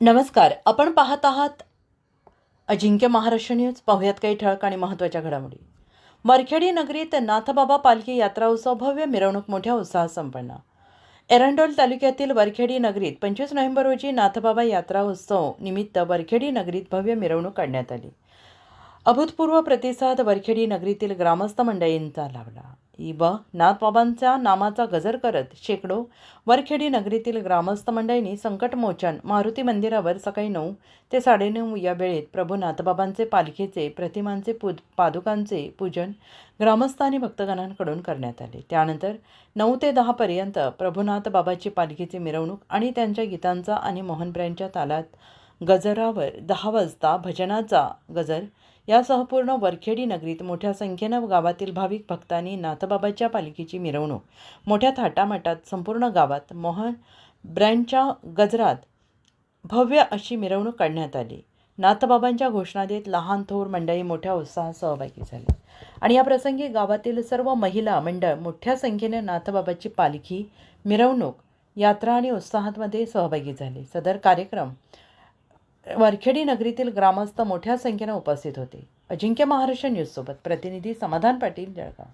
नमस्कार आपण पाहत आहात अजिंक्य महाराष्ट्र न्यूज. पाहुयात काही ठळक आणि महत्त्वाच्या घडामोडी. वरखेडी नगरीत नाथबाबा पालखी यात्रा उत्सव भव्य मिरवणूक मोठ्या उत्साहात संपन्न. एरंडोल तालुक्यातील वरखेडी नगरीत पंचवीस नोव्हेंबर रोजी नाथबाबा यात्रा उत्सव निमित्त वरखेडी नगरीत भव्य मिरवणूक काढण्यात आली. अभूतपूर्व प्रतिसाद वरखेडी नगरीतील ग्रामस्थ मंडळींचा लाभला. इब नाथबाबांच्या नामाचा गजर करत शेकडो वरखेडी नगरीतील ग्रामस्थ मंडळींनी संकटमोचन मारुती मंदिरावर सकाळी नऊ ते साडेनऊ या वेळेत प्रभू नाथबाबांचे पालखीचे प्रतिमांचे पूज पादुकांचे पूजन ग्रामस्थ आणि भक्तगणांकडून करण्यात आले. त्यानंतर नऊ ते दहापर्यंत प्रभुनाथ बाबाची पालखीची मिरवणूक आणि त्यांच्या गीतांचा आणि मोहनप्रायांच्या तालात गजरावर दहा वाजता भजनाचा गजर यासह पूर्ण वरखेडी नगरीत मोठ्या संख्येनं गावातील भाविक भक्तांनी नाथबाबाच्या पालखीची मिरवणूक. मोठ्या थाटामाटात संपूर्ण गावात मोहन ब्रँडच्या गजरात भव्य अशी मिरवणूक काढण्यात आली. नाथबाबांच्या घोषणा देत लहान थोर मंडळी मोठ्या उत्साहात सहभागी झाली. आणि या प्रसंगी गावातील सर्व महिला मंडळ मोठ्या संख्येने नाथबाबाची पालखी मिरवणूक यात्रा आणि उत्साहामध्ये सहभागी झाले. सदर कार्यक्रम वरखेडी नगरीतील ग्रामस्थ मोठ्या संख्येने उपस्थित होते. अजिंक्य महाराष्ट्र न्यूजसोबत प्रतिनिधी समाधान पाटील जळगाव.